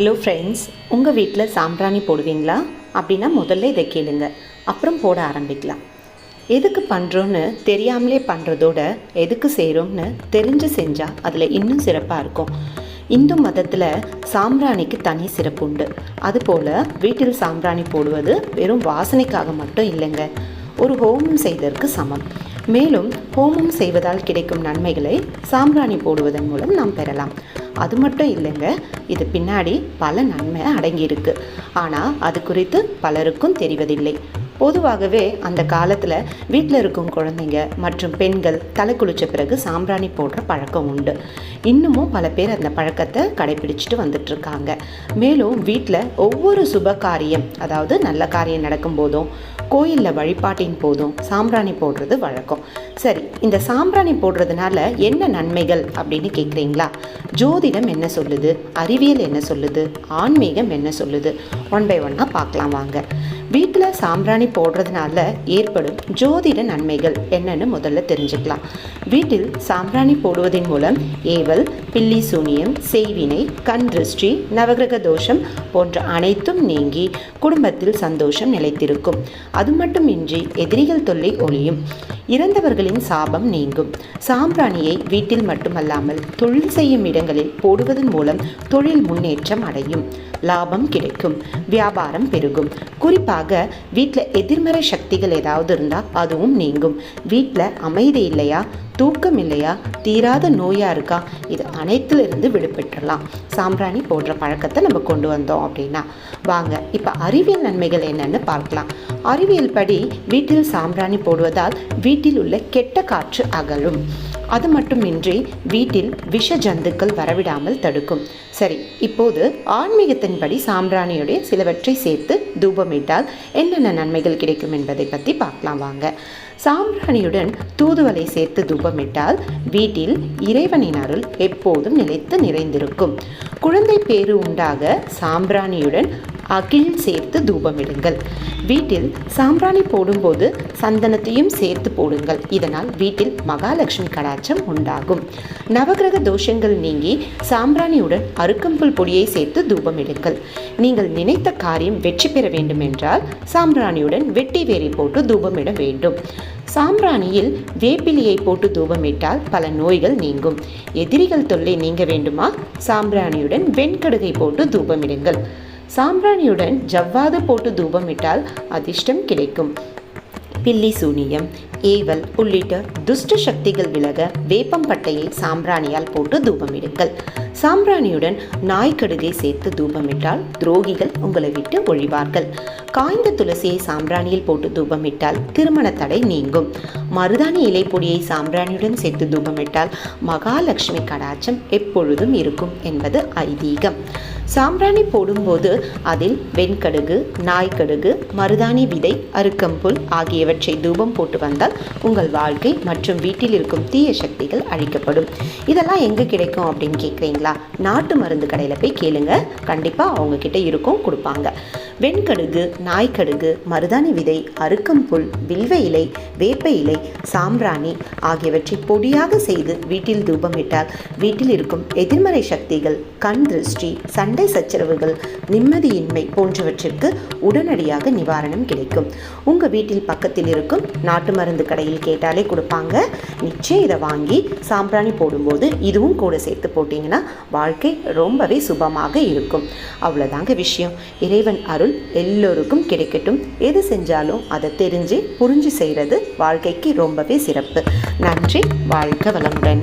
Hello friends உங்கள் வீட்டில் சாம்பிராணி போடுவீங்களா? அப்படின்னா முதல்ல இதை கேளுங்க. அப்புறம் போட ஆரம்பிக்கலாம். எதுக்கு பண்ணுறோன்னு தெரியாமலே பண்ணுறதோட எதுக்கு செய்கிறோம்னு தெரிஞ்சு செஞ்சால் அதில் இன்னும் சிறப்பாக இருக்கும். இந்து மதத்தில் சாம்பிராணிக்கு தனி சிறப்பு உண்டு. அதுபோல் வீட்டில் சாம்பிராணி போடுவது வெறும் வாசனைக்காக மட்டும் இல்லைங்க. ஒரு ஹோமம் செய்ததற்கு சமம். மேலும் ஹோமம் செய்வதால் கிடைக்கும் நன்மைகளை சாம்பிராணி போடுவதன் மூலம் நாம் பெறலாம். அது மட்டும் இல்லைங்க இது பின்னாடி பல நன்மை அடங்கியிருக்கு. ஆனால் அது குறித்து பலருக்கும் தெரிவதில்லை. பொதுவாகவே அந்த காலத்தில் வீட்டில் இருக்கும் குழந்தைங்க மற்றும் பெண்கள் தலை குளிச்ச பிறகு சாம்பிராணி போடுற பழக்கம் உண்டு. இன்னமும் பல பேர் அந்த பழக்கத்தை கடைபிடிச்சிட்டு வந்துட்டுருக்காங்க மேலும் வீட்டில் ஒவ்வொரு சுப காரியம் அதாவது நல்ல காரியம் நடக்கும் போதும் கோயிலில் வழிபாட்டின் போதும் சாம்பிராணி போடுறது வழக்கம். சரி இந்த சாம்பிராணி போடுறதுனால என்ன நன்மைகள் அப்படின்னு கேட்குறீங்களா ஜோதிடம் என்ன சொல்லுது? அறிவியல் என்ன சொல்லுது? ஆன்மீகம் என்ன சொல்லுது? ஒன் பை ஒன்னாக பார்க்கலாம் வாங்க. வீட்டில் சாம்பிராணி போடுறதுனால ஏற்படும் ஜோதிட நன்மைகள் என்னன்னு முதல்ல தெரிஞ்சுக்கலாம். வீட்டில் சாம்பிராணி போடுவதன் மூலம் ஏவல் பில்லி சூனியம் செய்வினை கண் திருஷ்டி நவகிரக தோஷம் போன்ற அனைத்தும் நீங்கி குடும்பத்தில் சந்தோஷம் நிலைத்திருக்கும். அது மட்டுமின்றி எதிரிகள் தொல்லை ஒளியும் இறந்தவர்களின் சாபம் நீங்கும். சாம்பிராணியை வீட்டில் மட்டுமல்லாமல் தொழில் செய்யும் இடங்களில் போடுவதன் மூலம் தொழில் முன்னேற்றம் அடையும். லாபம் கிடைக்கும். வியாபாரம் பெருகும். குறிப்பாக வீட்டில் எதிர்மறை சக்திகள் ஏதாவது இருந்தால் அதுவும் நீங்கும். வீட்டில் அமைதி இல்லையா? தூக்கம் இல்லையா தீராத நோயாக இருக்கா? இது அனைத்திலிருந்து விடுபட்டுடலாம். சாம்பிராணி போன்ற பழக்கத்தை நம்ம கொண்டு வந்தோம் அப்படின்னா. வாங்க இப்போ அறிவியல் நன்மைகள் என்னென்னு பார்க்கலாம். அறிவியல் படி வீட்டில் சாம்பிராணி போடுவதால் வீட்டில் உள்ள கெட்ட காற்று அகலும். அது மட்டுமின்றி வீட்டில் விஷ ஜந்துக்கள் வரவிடாமல் தடுக்கும். சரி இப்போது ஆன்மீகத்தின்படி சாம்பிராணியுடைய சிலவற்றை சேர்த்து தூபமிட்டால் என்னென்ன நன்மைகள் கிடைக்கும் என்பதை பற்றி பார்க்கலாம் வாங்க. சாம்பிராணியுடன் தூதுவலை சேர்த்து தூபமிட்டால் வீட்டில் இறைவனின் அருள் எப்போதும் நிலைத்து நிறைந்திருக்கும். குழந்தை பேரு உண்டாக சாம்பிராணியுடன் அகில் சேர்த்து தூபமிடுங்கள். வீட்டில் சாம்பிராணி போடும்போது சந்தனத்தையும் சேர்த்து போடுங்கள். இதனால் வீட்டில் மகாலட்சுமி கடாட்சம் உண்டாகும். நவகிரக தோஷங்கள் நீங்கி சாம்பிராணியுடன் அருக்கம்புல் பொடியை சேர்த்து தூபமிடுங்கள். நீங்கள் நினைத்த காரியம் வெற்றி பெற வேண்டுமென்றால் சாம்பிராணியுடன் வெட்டி வேரி போட்டு தூபமிட வேண்டும். சாம்பிராணியில் வேப்பிலியை போட்டு தூபமிட்டால் பல நோய்கள் நீங்கும். எதிரிகள் தொல்லை நீங்க வேண்டுமா? சாம்பிராணியுடன் வெண்கடுகை போட்டு தூபமிடுங்கள். சாம்பிராணியுடன் ஜவ்வாது போட்டு தூபமிட்டால் அதிர்ஷ்டம் கிடைக்கும். பில்லி சூனியம். ஏவல் உள்ளிட்ட துஷ்ட சக்திகள் விலக வேப்பம்பட்டையை சாம்பிராணியால் போட்டு தூபமிடுங்கள். சாம்பிராணியுடன் நாய்க்கடுகை சேர்த்து தூபமிட்டால் துரோகிகள் உங்களை விட்டு ஒழிவார்கள். காய்ந்த துளசியை சாம்பிராணியில் போட்டு தூபமிட்டால் திருமண தடை நீங்கும். மருதாணி இலை பொடியை சாம்பிராணியுடன் சேர்த்து தூபமிட்டால் மகாலட்சுமி கடாச்சம் எப்பொழுதும் இருக்கும் என்பது ஐதீகம். சாம்பிராணி போடும்போது அதில் வெண்கடுகு நாய்க்கடுகு மருதாணி விதை அருக்கம்புல் ஆகியவற்றை தூபம் போட்டு வந்தால் உங்கள் வாழ்க்கை மற்றும் வீட்டில் இருக்கும் தீய சக்திகள் அழிக்கப்படும். இதெல்லாம் எங்கே கிடைக்கும் அப்படின்னு கேட்குறீங்களா? நாட்டு மருந்து கடையில் போய் கேளுங்க. கண்டிப்பாக அவங்க கிட்ட இருக்கும் கொடுப்பாங்க. வெண்கடுகு நாய்க்கடுகு மருதாணி விதை அருக்கம்புல் வில்வ இலை வேப்ப இலை சாம்பிராணி ஆகியவற்றை பொடியாக செய்து வீட்டில் தூபமிட்டால் வீட்டில் இருக்கும் எதிர்மறை சக்திகள் கண் திருஷ்டி சண்டை சச்சரவுகள் நிம்மதியின்மை போன்றவற்றிற்கு உடனடியாக நிவாரணம் கிடைக்கும். உங்கள் வீட்டில் பக்கத்தில் இருக்கும் நாட்டு மருந்து கடையில் கேட்டாலே கொடுப்பாங்க. நிச்சயம் இதை வாங்கி சாம்பிராணி போடும்போது இதுவும் கூட சேர்த்து போட்டிங்கன்னா வாழ்க்கை ரொம்பவே சுபமாக இருக்கும். அவ்வளோதாங்க விஷயம். இறைவன் அருள் எல்லோருக்கும் கிடைக்கட்டும். எது செஞ்சாலும் அதை தெரிஞ்சு புரிஞ்சு செய்கிறது வாழ்க்கைக்கு ரொம்பவே சிறப்பு. நன்றி வாழ்க வளமுடன்.